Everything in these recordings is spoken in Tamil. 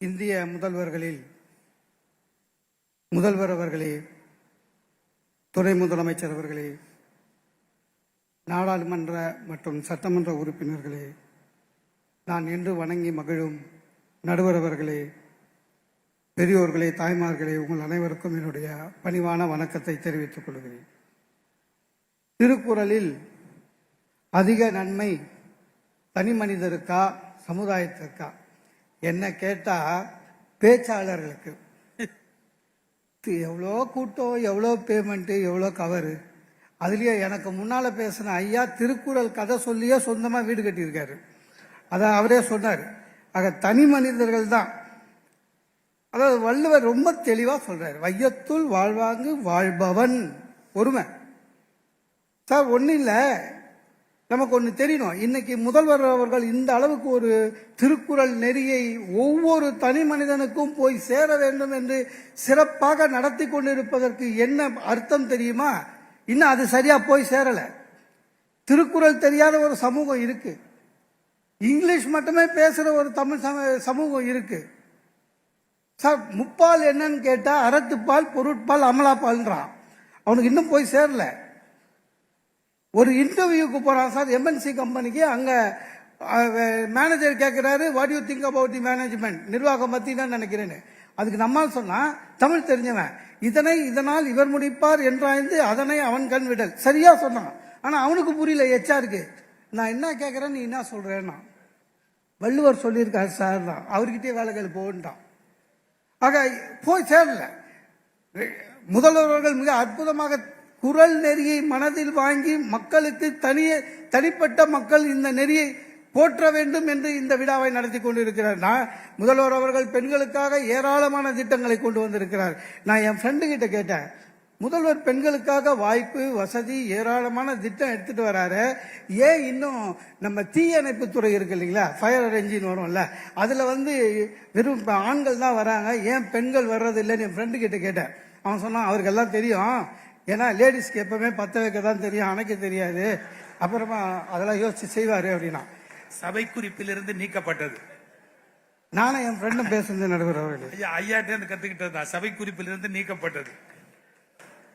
இந்திய முதல்வர்களில் முதல்வர் அவர்களே துணை முதலமைச்சர் அவர்களே நாடாளுமன்ற மற்றும் சட்டமன்ற உறுப்பினர்களே நான் என்று வணங்கி மகிழும் நடுவர் அவர்களே பெரியோர்களே தாய்மார்களே உங்கள் அனைவருக்கும் என்னுடைய பணிவான வணக்கத்தை தெரிவித்துக் கொள்கிறேன். திருக்குறளில் அதிக நன்மை தனி மனிதருக்கா சமுதாயத்திற்கா? என்ன கேட்டால் பேச்சாளர்களுக்கு. எவ்வளோ கூட்டம் எவ்வளோ பேமெண்ட்டு எவ்வளோ கவரு. அதுலேயே எனக்கு முன்னால் பேசின ஐயா திருக்குறள் கதை சொல்லியே சொந்தமாக வீடு கட்டியிருக்காரு. அதான் அவரே சொன்னார். ஆக தனி மனிதர்கள் தான். அதாவது வள்ளுவர் ரொம்ப தெளிவாக சொல்கிறார் வையத்துள் வாழ்வாங்கு வாழ்பவன் பொறுமை சார் ஒன்றும் இல்லை நமக்கு ஒன்று தெரியணும். இன்னைக்கு முதல்வர் அவர்கள் இந்த அளவுக்கு ஒரு திருக்குறள் நெறியை ஒவ்வொரு தனி மனிதனுக்கும் போய் சேர வேண்டும் என்று சிறப்பாக நடத்தி கொண்டிருப்பதற்கு என்ன அர்த்தம் தெரியுமா? இன்னும் அது சரியா போய் சேரல. திருக்குறள் தெரியாத ஒரு சமூகம் இருக்கு. இங்கிலீஷ் மட்டுமே பேசுற ஒரு தமிழ் சம- சமூகம் இருக்கு. சார் முப்பால் என்னன்னு கேட்டா அறத்துப்பால் பொருட்பால் அமலாப்பால்ன்றான். அவனுக்கு இன்னும் போய் சேரல. ஒரு இன்டர்வியூக்கு போறான் சார் எம்என்சி கம்பெனிக்கு அங்க மேனேஜர் கேட்கிறாரு what you think about the management நிர்வாகம் பத்தி தான் நினைக்கிறேன்னு. அதுக்கு நம்மால் சொன்னா தமிழ் தெரிஞ்சவன். இதனை இதனால் இவர் முடிப்பார் என்றாய்ந்து அதனை அவன் கண் விடல். சரியா சொன்னான். ஆனா அவனுக்கு புரியல எச்சா இருக்கு நான் என்ன கேட்கறேன் நீ என்ன சொல்றேன்னா? வள்ளுவர் சொல்லியிருக்காரு சார் தான். அவர்கிட்டயே வேலைகள் போன்ட்டான். ஆக போய் சேரல. முதல்வர்கள் மிக அற்புதமாக குரல் நெறியை மனதில் வாங்கி மக்களுக்கு தனிய தனிப்பட்ட மக்கள் இந்த நெறியை போற்ற வேண்டும் என்று இந்த விழாவை நடத்தி கொண்டிருக்கிறார். நான் முதல்வர் அவர்கள் பெண்களுக்காக ஏராளமான திட்டங்களை கொண்டு வந்திருக்கிறார். நான் என் ஃப்ரெண்டு கிட்ட கேட்டேன் முதல்வர் பெண்களுக்காக வாய்ப்பு வசதி ஏராளமான திட்டம் எடுத்துட்டு வராரு. ஏன் இன்னும் நம்ம தீயணைப்பு துறை இருக்கு இல்லைங்களா? ஃபயர் என்ஜின் வரும்ல. அதுல வந்து வெறும் ஆண்கள் தான் வராங்க. ஏன் பெண்கள் வர்றது இல்லைன்னு என் ஃப்ரெண்டு கிட்ட கேட்டேன். அவன் சொன்னான் அவருக்கு எல்லாம் தெரியும். ஏன்னா லேடிஸ்க்கு எப்பவுமே பத்த வைக்க தான் தெரியும் அணைக்க தெரியாது. அப்புறமா அதெல்லாம் யோசிச்சு செய்வாரு அப்படின்னா. சபை குறிப்பிலிருந்து நீக்கப்பட்டது. நானும் என் ஃப்ரெண்டும் பேசுனது நடுவர் அவர்களே. ஐயா ஐயாட்டே இருந்து கத்துக்கிட்டது தான். சபை குறிப்பிலிருந்து நீக்கப்பட்டது.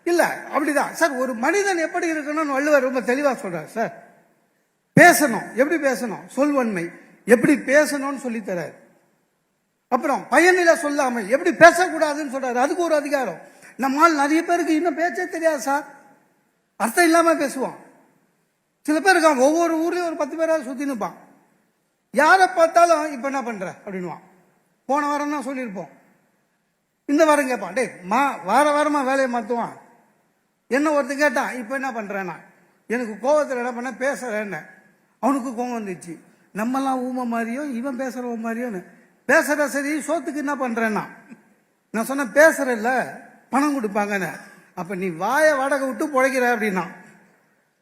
இல்ல அப்படிதான். சார் ஒரு மனிதன் எப்படி இருக்கணும்னு வள்ளுவர் ரொம்ப தெளிவா சொல்றார் சார். பேசணும். எப்படி பேசணும்? சொல்வன்மை. எப்படி பேசணும்னு சொல்லி தராரு. அப்புறம் பயனில சொல்லாமை. எப்படி பேசக்கூடாதுன்னு சொல்றாரு. அதுக்கு ஒரு அதிகாரம். நம்மால் நிறைய பேருக்கு இன்னும் பேச்சே தெரியாது சார் அர்த்தம் இல்லாம பேசுவான் சில பேர் இருக்கான் ஒவ்வொரு ஊர்லயும் ஒரு பத்து பேராவது சுத்தி நிற்பான் யாரை பார்த்தாலும் இப்ப என்ன பண்ற? அப்படின்னுவான். போன வாரம் தான் சொல்லியிருப்போம். இந்த வாரம் கேட்பான் டேய் மா வார வாரமா வேலையை மாத்துவான். என்ன ஒருத்தன் கேட்டான் இப்போ என்ன பண்றேன்னா? எனக்கு கோவத்தில் என்ன பண்ண பேசுறேன்னு. அவனுக்கு கோவம் வந்துச்சு. நம்மெல்லாம் ஊமை மாதிரியோ இவன் பேசுகிறவன் மாதிரியோன்னு. பேசுற சரி சோத்துக்கு என்ன பண்றேன்னா? நான் சொன்னேன் பேசுறல்ல. பணம் கொடுப்பாங்கன்னு. அப்ப நீ வாயை வாடகை விட்டு பிழைக்கிற அப்படின்னா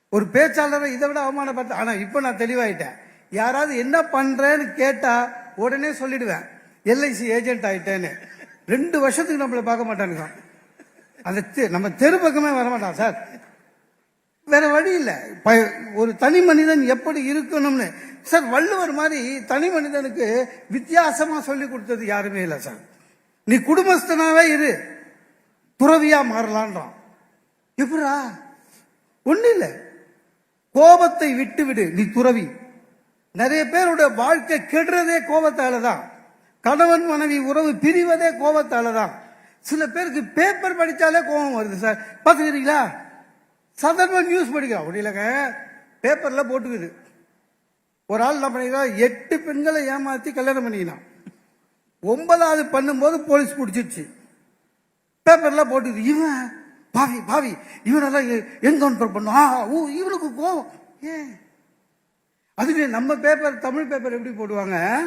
ஒரு பேச்சாளரை இதை விட அவமானப்படுத்த ஆனா இப்ப நான் தெளிவாயிட்டேன். யாராவது என்ன பண்றேன்னு கேட்டா உடனே சொல்லிடுவேன். எல்ஐசி ஏஜென்ட் ஆயிட்டேன்னு. ரெண்டு வருஷத்துக்கு நம்மள பார்க்க மாட்டானுங்க. அந்த தெ- நம்ம தெரு பக்கமே வரமாட்டான் சார். வேற வழி இல்லை. ப- ஒரு தனி மனிதன் எப்படி இருக்கணும்னு. சார் வள்ளுவர் மாதிரி தனி மனிதனுக்கு வித்தியாசமா சொல்லி கொடுத்தது யாருமே இல்லை சார். நீ குடும்பஸ்தனாவே இரு. துறவியா மாறலான்றான். எப்படா? ஒண்ணு இல்லை கோபத்தை விட்டு விடு நீ துறவி. நிறைய பேரோட வாழ்க்கை கெடுறதே கோபத்தால தான் கணவன் மனைவி உறவு பிரிவதே கோபத்தால தான் சில பேருக்கு பேப்பர் படிச்சாலே கோபம் வருது சார் பாத்துக்கிறீங்களா சாதாரண நியூஸ் படிக்கிறோம் அப்படி பேப்பரில் பேப்பர்ல போட்டுக்குது. ஒரு ஆள் என்ன பண்ணிக்கிறா? எட்டு பெண்களை ஏமாத்தி கல்யாணம் பண்ணிக்கினான் ஒன்பதாவது பண்ணும்போது போலீஸ் பிடிச்சிருச்சு. பேப்பர்லாம் போட்டு இவன் பாவி பாவி இவனெல்லாம் என்கவுண்டர் பண்ணும் ஆ ஊ இவனுக்கு கோவம். ஏன்? அதுக்கு நம்ம பேப்பர் தமிழ் பேப்பர் எப்படி போடுவாங்க?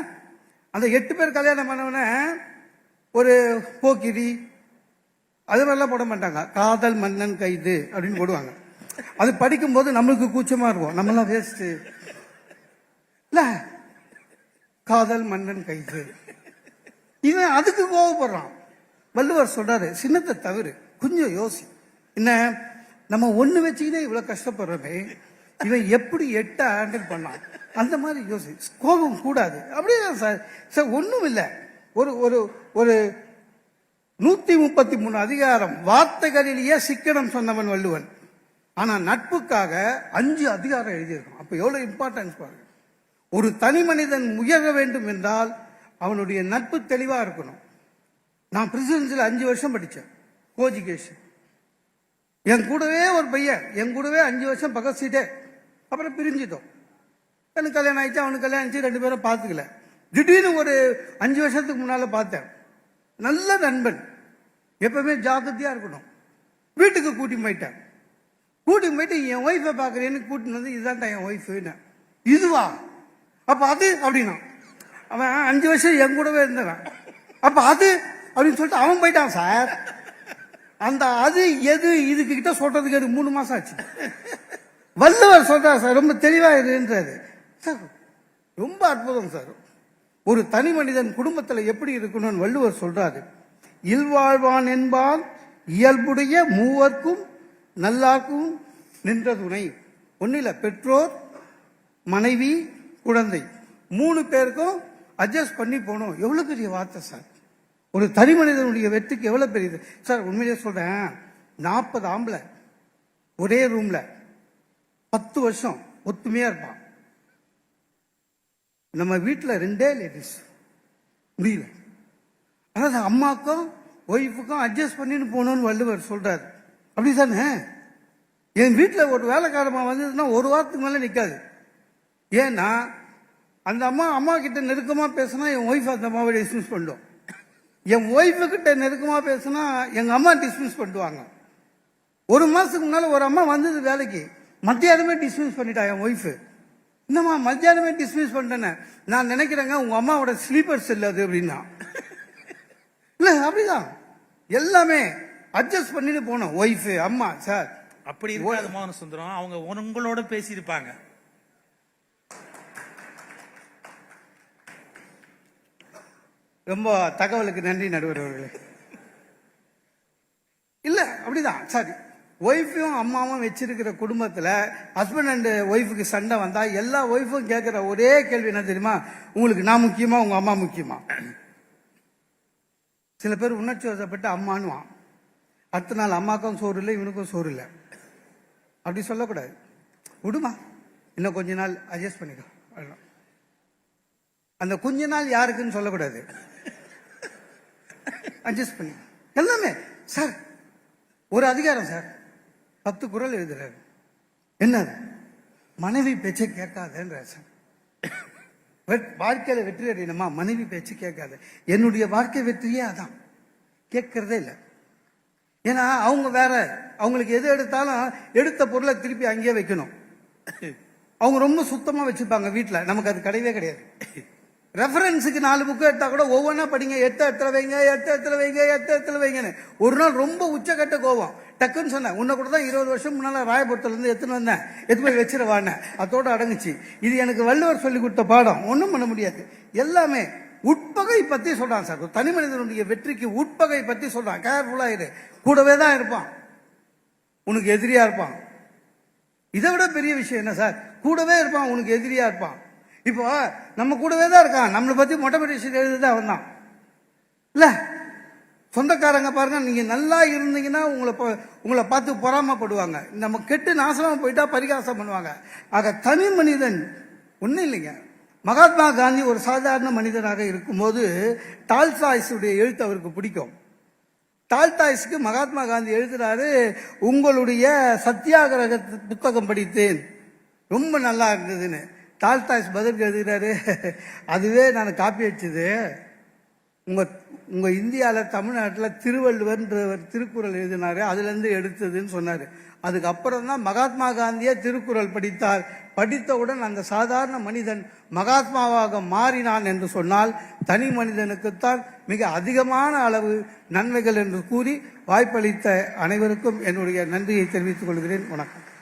அந்த எட்டு பேர் கல்யாணம் பண்ணவன ஒரு போக்கிரி அது மாதிரிலாம் போட மாட்டாங்க. காதல் மன்னன் கைது அப்படின்னு போடுவாங்க. அது படிக்கும்போது நம்மளுக்கு கூச்சமா இருக்கும். நம்மளாம் வேஸ்ட் இல்ல. காதல் மன்னன் கைது. இவன் அதுக்கு கோவப்படுறான். வள்ளுவர் சொல்றாரு சின்னத்தை தவிர கொஞ்சம் யோசி. என்ன? நம்ம ஒண்ணு வச்சுக்கிட்டே இவ்வளவு கஷ்டப்படுறோமே இவன் எப்படி எட்ட ஹேண்டில் பண்ணான்? அந்த மாதிரி யோசி. கோபம் கூடாது. அப்படியே சார் சார் ஒன்றும் இல்லை. ஒரு ஒரு ஒரு நூத்தி முப்பத்தி மூணு அதிகாரம் வார்த்தைகளிலேயே சிக்கனம் சொன்னவன் வள்ளுவன். ஆனா நட்புக்காக அஞ்சு அதிகாரம் எழுதியிருக்கான். அப்ப எவ்வளவு இம்பார்ட்டன்ஸ் பாருங்க. ஒரு தனி மனிதன் உயர வேண்டும் என்றால் அவனுடைய நட்பு தெளிவா இருக்கணும். நான் பிரசிடென்சியில் அஞ்சு வருஷம் படித்தேன் கோஜிகேஷன் என் கூடவே ஒரு பையன் என் கூடவே அஞ்சு வருஷம் பக்கத்து சீட்டே. அப்புறம் பிரிஞ்சிட்டோம். எனக்கு கல்யாணம் ஆயிடுச்சு அவனுக்கு கல்யாணம் ஆயிடுச்சு ரெண்டு பேரும் பார்த்துக்கல. திடீர்னு ஒரு அஞ்சு வருஷத்துக்கு முன்னால் பார்த்தேன். நல்ல நண்பன். எப்பவுமே ஜாக்கிரதையாக இருக்கணும். வீட்டுக்கு கூட்டி போயிட்டேன். கூட்டி போயிட்டு என் ஒய்ஃபை பார்க்குறேன்னு கூட்டின்னு வந்து இதுதான்டா என் ஒய்ஃபுன்னு இதுவா? அப்போ அது அப்படின்னா அவன் அஞ்சு வருஷம் என் கூடவே இருந்தவன். அப்போ அது அப்படின்னு சொல்லிட்டு அவன் போயிட்டான் சார். அந்த அது எது இதுக்கு கிட்ட சொல்றதுக்கு அது மூணு மாசம் ஆச்சு. வள்ளுவர் சொல்றாரு சார் ரொம்ப தெளிவா இருன்றாரு. சார் ரொம்ப அற்புதம் சார். ஒரு தனி மனிதன் குடும்பத்துல எப்படி இருக்கணும்னு வள்ளுவர் சொல்றாரு. இல்வாழ்வான் என்பான் இயல்புடைய மூவர்க்கும் நல்லாக்கும் நின்ற துணை ஒன்னில பெற்றோர் மனைவி குழந்தை. மூணு பேருக்கும் அட்ஜஸ்ட் பண்ணி போகணும். எவ்வளவு பெரிய வார்த்தை சார். ஒரு தனி மனிதனுடைய வெற்றிக்கு எவ்வளவு பெரியது? சார் உண்மையிலே சொல்றேன். நாற்பது ஆம்பளை ஒரே ரூம்ல பத்து வருஷம் ஒத்துமையா இருப்பான் நம்ம வீட்டில் ரெண்டே லேடிஸ் முடியல. அதாவது அம்மாக்கும் ஒய்ஃபுக்கும் அட்ஜஸ்ட் பண்ணின்னு போகணும்னு வள்ளுவர் சொல்றாரு. அப்படிதானே என் வீட்டில் ஒரு வேலைக்காரமாக வந்ததுன்னா ஒரு வாரத்துக்கு மேலே நிற்காது ஏன்னா அந்த அம்மா அம்மா கிட்ட நெருக்கமாக பேசினா என் ஒய்ஃப் அந்த அம்மாவை டிஸ்மிஸ் பண்ணும். என் ஒய்ஃபு கிட்ட நெருக்கமா பேசினா எங்க அம்மா டிஸ்மிஸ் பண்ணுவாங்க ஒரு மாசத்துக்கு முன்னால ஒரு அம்மா வந்தது வேலைக்கு. மத்தியானமே டிஸ்மிஸ் பண்ணிட்டா என் ஒய்ஃபு என்னம்மா மத்தியானமே டிஸ்மிஸ் பண்ணிட்டேன்னு. நான் நினைக்கிறேங்க உங்க அம்மாவோட ஸ்லீப்பர் செல் அது அப்படின்னா. இல்ல அப்படிதான். எல்லாமே அட்ஜஸ்ட் பண்ணிட்டு போனோம். ஒய்ஃபு அம்மா சார் அப்படி இருக்காது மோகன சுந்தரம். அவங்க உங்களோட பேசியிருப்பாங்க. ரொம்ப தகவலுக்கு நன்றி நடுவர் அவர்களே. இல்லை அப்படிதான். சரி. ஒய்ஃபையும் அம்மாவும் வச்சிருக்கிற குடும்பத்தில் ஹஸ்பண்ட் அண்டு ஒய்ஃபுக்கு சண்டை வந்தால் எல்லா ஒய்ஃபும் கேட்குற ஒரே கேள்வி என்ன தெரியுமா? உங்களுக்கு நான் முக்கியமா உங்கள் அம்மா முக்கியமா? சில பேர் உணர்ச்சி வசப்பட்டு அம்மானுவான் அடுத்த நாள் அம்மாக்கும் சோறு இல்லை இவனுக்கும் சோறு இல்லை. அப்படி சொல்லக்கூடாது. விடுமா. இன்னும் கொஞ்ச நாள் அட்ஜஸ்ட் பண்ணிக்கோ. அவ்வளவுதான். அந்த கொஞ்ச நாள் யாருக்குன்னு சொல்லக்கூடாது. அட்ஜஸ்ட் பண்ணி. எல்லாமே. சார் ஒரு அதிகாரம் சார் பத்து குரல் எழுதுறாரு. என்னது? மனைவி பேச்சை கேட்காதன்ற சார் வெட்- வாழ்க்கையில வெற்றி அடையணுமா? மனைவி பேச்சு கேட்காத. என்னுடைய வாழ்க்கை வெற்றியே அதான். கேட்கறதே இல்லை. ஏன்னா அவங்க வேற அவங்களுக்கு எது எடுத்தாலும் எடுத்த பொருளை திருப்பி அங்கேயே வைக்கணும். அவங்க ரொம்ப சுத்தமா வச்சுருப்பாங்க வீட்டில் நமக்கு அது கிடையவே கிடையாது. ரெஃபரன்ஸுக்கு நாலு புக்கு எடுத்தா கூட ஒவ்வொன்றா படிங்க. எத்த இடத்துல வைங்க எத்த இடத்துல வைங்க எத்த இடத்துல வைங்கன்னு. ஒரு நாள் ரொம்ப உச்சக்கட்ட கோவம் டக்குன்னு சொன்னேன். உன்னை கூட தான் இருபது வருஷம் முன்னால் ராயபுரத்துலேருந்து எடுத்துன்னு வந்தேன். எடுத்து போய் வச்சிருவானே அதோட அடங்குச்சு. இது எனக்கு வள்ளுவர் சொல்லி கொடுத்த பாடம். ஒன்றும் பண்ண முடியாது. எல்லாமே உட்பகை பற்றி சொல்கிறான் சார். தனி மனிதனுடைய வெற்றிக்கு உட்பகை பற்றி சொல்கிறான் கேர்ஃபுல்லாக இரு. கூடவே தான் இருப்பான். உனக்கு எதிரியாக இருப்பான். இதை விட பெரிய விஷயம் என்ன சார்? கூடவே இருப்பான். உனக்கு எதிரியாக இருப்பான். இப்போ நம்ம கூடவே தான் இருக்கான். நம்மளை பத்தி மொட்டை மெடிஷன் எழுதுதான் அவன் தான் இல்ல? சொந்தக்காரங்க பாருங்க நீங்க நல்லா இருந்தீங்கன்னா உங்களை ப- உங்களை பார்த்து பொறாமப்படுவாங்க. நம்ம கெட்டு நாசமா போயிட்டா பரிகாசம் பண்ணுவாங்க. ஆக தனி மனிதன் ஒன்றும் இல்லைங்க. மகாத்மா காந்தி ஒரு சாதாரண மனிதனாக இருக்கும்போது டால்சாய்ஸுடைய எழுத்து அவருக்கு பிடிக்கும். டால்டாய்ஸ்க்கு மகாத்மா காந்தி எழுதுறாரு உங்களுடைய சத்தியாகிரக புத்தகம் படித்தேன். ரொம்ப நல்லா இருந்ததுன்னு. டால்டாய்ஸ் பதில் எழுதுகிறாரு. அதுவே நான் காப்பி அடிச்சது. உங்கள் உங்கள் இந்தியாவில் தமிழ்நாட்டில் திருவள்ளுவர்ன்றவர் திருக்குறள் எழுதினார். அதுலேருந்து எடுத்ததுன்னு சொன்னார். அதுக்கப்புறம் தான் மகாத்மா காந்தியே திருக்குறள் படித்தார். படித்தவுடன் அந்த சாதாரண மனிதன் மகாத்மாவாக மாறினான் என்று சொன்னால் தனி மனிதனுக்குத்தான் மிக அதிகமான அளவு நன்மைகள் என்று கூறி வாய்ப்பளித்த அனைவருக்கும் என்னுடைய நன்றியை தெரிவித்துக் கொள்கிறேன். வணக்கம்.